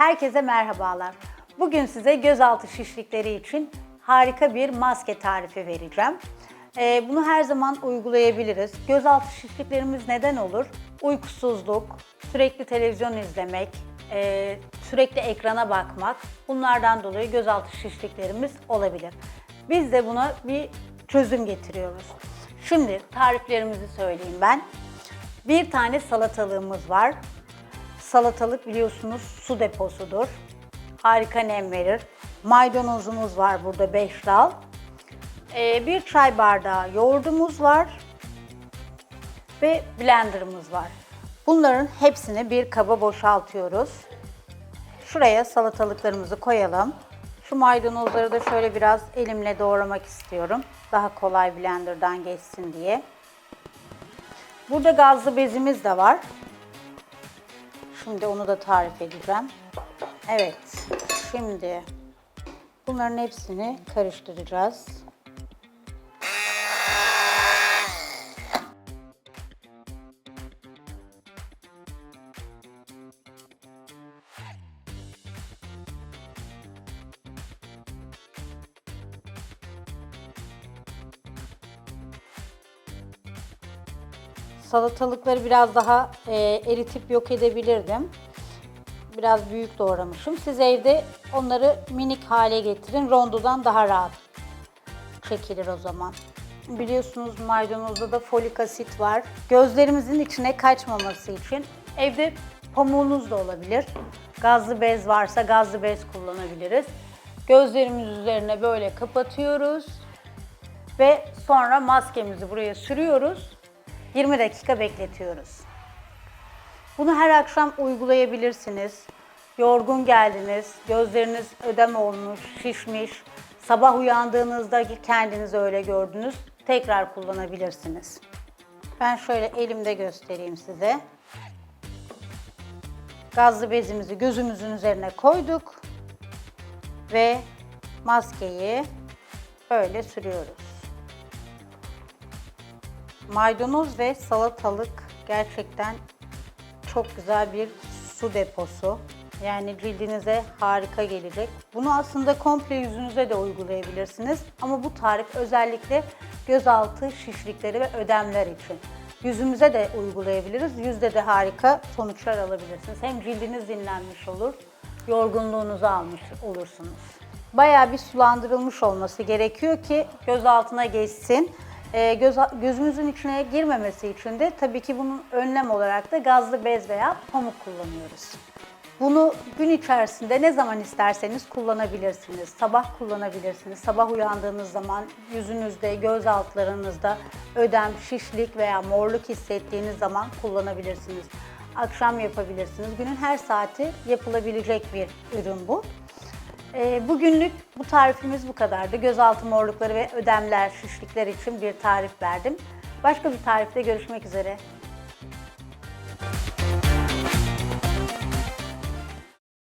Herkese merhabalar. Bugün size gözaltı şişlikleri için harika bir maske tarifi vereceğim. Ee, bunu her zaman uygulayabiliriz. Gözaltı şişliklerimiz neden olur? Uykusuzluk, sürekli televizyon izlemek, e, sürekli ekrana bakmak. Bunlardan dolayı gözaltı şişliklerimiz olabilir. Biz de buna bir çözüm getiriyoruz. Şimdi tariflerimizi söyleyeyim ben. Bir tane salatalığımız var. Salatalık biliyorsunuz su deposudur. Harika nem verir. Maydanozumuz var burada 5 dal. Ee, bir çay bardağı yoğurdumuz var. Ve blenderımız var. Bunların hepsini bir kaba boşaltıyoruz. Şuraya salatalıklarımızı koyalım. Şu maydanozları da şöyle biraz elimle doğramak istiyorum. Daha kolay blenderdan geçsin diye. Burada gazlı bezimiz de var. Şimdi onu da tarif edeceğim. Evet, şimdi bunların hepsini karıştıracağız. Salatalıkları biraz daha e, eritip yok edebilirdim. Biraz büyük doğramışım. Siz evde onları minik hale getirin. Rondodan daha rahat çekilir o zaman. Biliyorsunuz maydanozda da folik asit var. Gözlerimizin içine kaçmaması için evde pamuğunuz da olabilir. Gazlı bez varsa gazlı bez kullanabiliriz. Gözlerimiz üzerine böyle kapatıyoruz. Ve sonra maskemizi buraya sürüyoruz. 20 dakika bekletiyoruz. Bunu her akşam uygulayabilirsiniz. Yorgun geldiniz, gözleriniz ödem olmuş, şişmiş. Sabah uyandığınızda kendinizi öyle gördünüz. Tekrar kullanabilirsiniz. Ben şöyle elimde göstereyim size. Gazlı bezimizi gözümüzün üzerine koyduk ve maskeyi böyle sürüyoruz. Maydanoz ve salatalık gerçekten çok güzel bir su deposu. Yani cildinize harika gelecek. Bunu aslında komple yüzünüze de uygulayabilirsiniz. Ama bu tarif özellikle gözaltı şişlikleri ve ödemler için. Yüzümüze de uygulayabiliriz. Yüzde de harika sonuçlar alabilirsiniz. Hem cildiniz dinlenmiş olur, yorgunluğunuzu almış olursunuz. Bayağı bir sulandırılmış olması gerekiyor ki göz altına geçsin. Ee, göz, gözümüzün içine girmemesi için de tabii ki bunun önlem olarak da gazlı bez veya pamuk kullanıyoruz. Bunu gün içerisinde ne zaman isterseniz kullanabilirsiniz. Sabah kullanabilirsiniz. Sabah uyandığınız zaman yüzünüzde, göz altlarınızda ödem, şişlik veya morluk hissettiğiniz zaman kullanabilirsiniz. Akşam yapabilirsiniz. Günün her saati yapılabilecek bir ürün bu. Ee, bugünlük bu tarifimiz bu kadardı. Gözaltı morlukları ve ödemler, şişlikler için bir tarif verdim. Başka bir tarifte görüşmek üzere.